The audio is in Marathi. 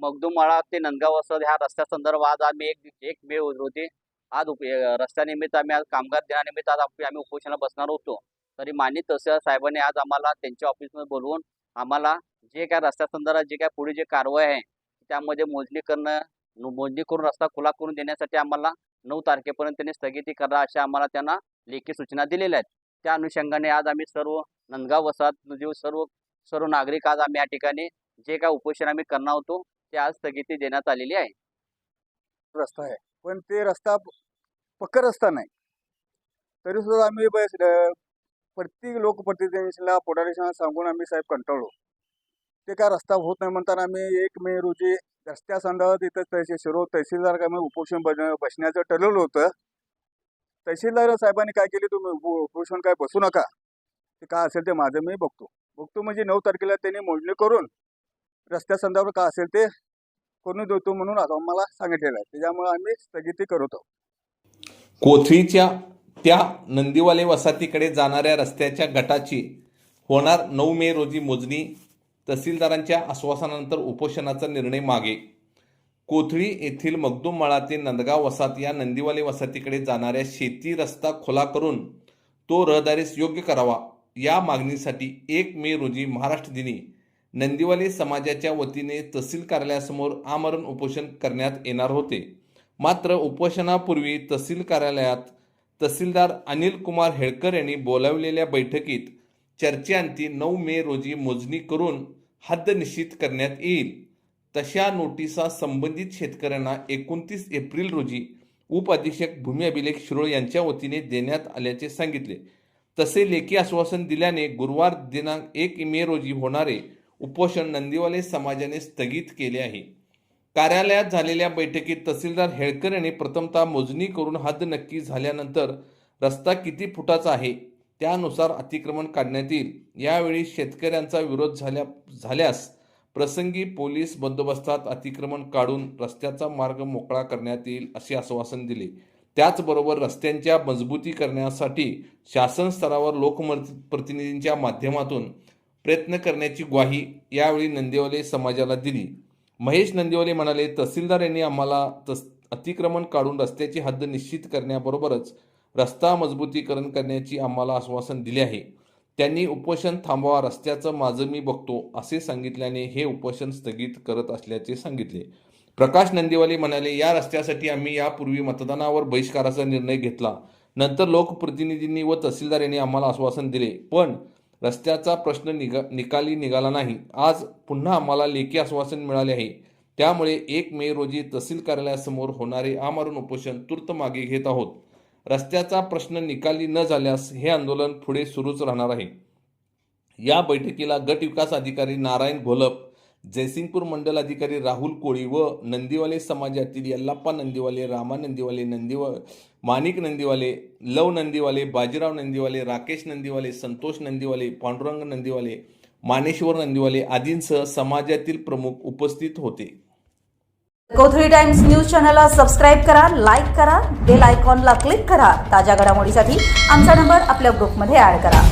मगदुमाळा ते नंदगाव असं ह्या रस्त्यासंदर्भात आज आम्ही एक एक मे होती आज उप रस्त्यानिमित्त आम्ही आज कामगार दिनानिमित्त आज आम्ही उपोषणाला बसणार होतो. तरी मान्य तहसीलदार साहेबांनी आज आम्हाला त्यांच्या ऑफिसमध्ये बोलवून आम्हाला जे काय रस्त्या संदर्भात जे काय पुढे जे कारवाई आहे त्यामध्ये मोजणी करणं मोजणी करून रस्ता खुला करून देण्यासाठी आम्हाला नऊ तारखेपर्यंत त्यांनी स्थगिती करा अशा आम्हाला त्यांना लेखी सूचना दिलेल्या आहेत. त्या अनुषंगाने आज आम्ही सर्व नंदगाव वसाहत म्हणजे सर्व सर्व नागरिक आज आम्ही या ठिकाणी जे काय उपोषण आम्ही करणार होतो ते आज स्थगिती देण्यात आलेली आहे. रस्ता आहे. पण ते रस्ता पक्का रस्ता नाही. तरी सुद्धा आम्ही बस प्रत्येक लोकप्रतिनिधीला पुढारीशांना सांगून आम्ही साहेब कंटाळलो. ते काय रस्ता होत नाही म्हणताना आम्ही एक मे रोजी रस्त्या संदर्भात इथं तहसील शिरो तहसीलदार आम्ही उपोषण बसण्याचं ठरवलं होतं. तहसीलदार साहेबांनी काय केले? तुम्ही उपोषण काय बसू नका. ते काय असेल ते माझं मी बघतो. बघतो म्हणजे नऊ तारखेला त्यांनी मोजणी करून रस्त्या संदर्भात काय असेल ते करून देतो म्हणून आता आम्हाला सांगितलेलं आहे. त्याच्यामुळे आम्ही स्थगिती करत आहोत. कोथळीच्या त्या नंदीवाले वसाहतीकडे जाणाऱ्या रस्त्याच्या गटाची होणार नऊ मे रोजी मोजणी तहसीलदारांच्या आश्वासनानंतर उपोषणाचा निर्णय मागे. कोथळी येथील मगदूम मळातील ते नंदगाव वसाहत या नंदीवाले वसाहतीकडे जाणाऱ्या शेती रस्ता खुला करून तो रहदारीस योग्य करावा. या मागणीसाठी एक मे रोजी महाराष्ट्र दिनी नंदिवाले समाजाच्या वतीने तहसील कार्यालयासमोर आमरण उपोषण करण्यात येणार होते. मात्र उपोषणापूर्वी तहसील कार्यालयात तहसीलदार अनिल कुमार हेळकर यांनी बोलावलेल्या बैठकीत चर्चेअंती नऊ मे रोजी मोजणी करून हद्द निश्चित करण्यात येईल. तशा नोटिसा संबंधित शेतकऱ्यांना एकोणतीस एप्रिल रोजी उपअधीक्षक भूमी अभिलेख शिरोळ यांच्या वतीने देण्यात आल्याचे सांगितले. तसे लेखी आश्वासन दिल्याने गुरुवार दिनांक एक मे रोजी होणारे उपोषण नंदीवाले समाजाने स्थगित केले आहे. कार्यालयात झालेल्या बैठकीत तहसीलदार हेळकर यांनी प्रथमतः मोजणी करून हद्द नक्की झाल्यानंतर रस्ता किती फुटाचा आहे त्यानुसार अतिक्रमण काढण्यात येईल. यावेळी शेतकऱ्यांचा विरोध झाल्या झाल्यास प्रसंगी पोलीस बंदोबस्तात अतिक्रमण काढून रस्त्याचा मार्ग मोकळा करण्यात येईल असे आश्वासन दिले. त्याचबरोबर रस्त्यांच्या मजबूतीकरणासाठी शासन स्तरावर लोकप्रतिनिधींच्या माध्यमातून प्रयत्न करण्याची ग्वाही यावेळी नंदिवले समाजाला दिली. महेश नंदिवले म्हणाले तहसीलदार यांनी आम्हाला तस अतिक्रमण काढून रस्त्याची हद्द निश्चित करण्याबरोबरच रस्ता मजबूतीकरण करण्याची आम्हाला आश्वासन दिले आहे. त्यांनी उपोषण थांबवा रस्त्याचं माझं मी बघतो असे सांगितल्याने हे उपोषण स्थगित करत असल्याचे सांगितले. प्रकाश नंदिवाले म्हणाले या रस्त्यासाठी आम्ही यापूर्वी मतदानावर बहिष्काराचा निर्णय घेतला. नंतर लोकप्रतिनिधींनी व तहसीलदार यांनी आम्हाला आश्वासन दिले. पण रस्त्याचा प्रश्न निगा निकाली निघाला नाही. आज पुन्हा आम्हाला लेखी आश्वासन मिळाले आहे. त्यामुळे एक मे रोजी तहसील कार्यालयासमोर होणारे आमरण उपोषण तूर्त मागे घेत आहोत. रस्त्याचा प्रश्न निकाली न झाल्यास हे आंदोलन पुढे सुरूच राहणार आहे. या बैठकीला गट विकास अधिकारी नारायण घोलप जयसिंगपूर मंडल अधिकारी राहुल कोळी व नंदीवाले समाजातील यल्लाप्पा नंदीवाले रामा नंदीवाले नंदीवा माणिक नंदीवाले लव नंदीवाले बाजीराव नंदीवाले राकेश नंदीवाले संतोष नंदीवाले पांडुरंग नंदीवाले मानेश्वर नंदीवाले आदींसह समाजातील प्रमुख उपस्थित होते. कोथळी टाइम्स न्यूज चॅनलला सबस्क्राईब करा लाईक करा बेल आयकॉनला क्लिक करा. ताज्या घडामोडीसाठी आमचा नंबर आपल्या ग्रुपमध्ये ऍड करा.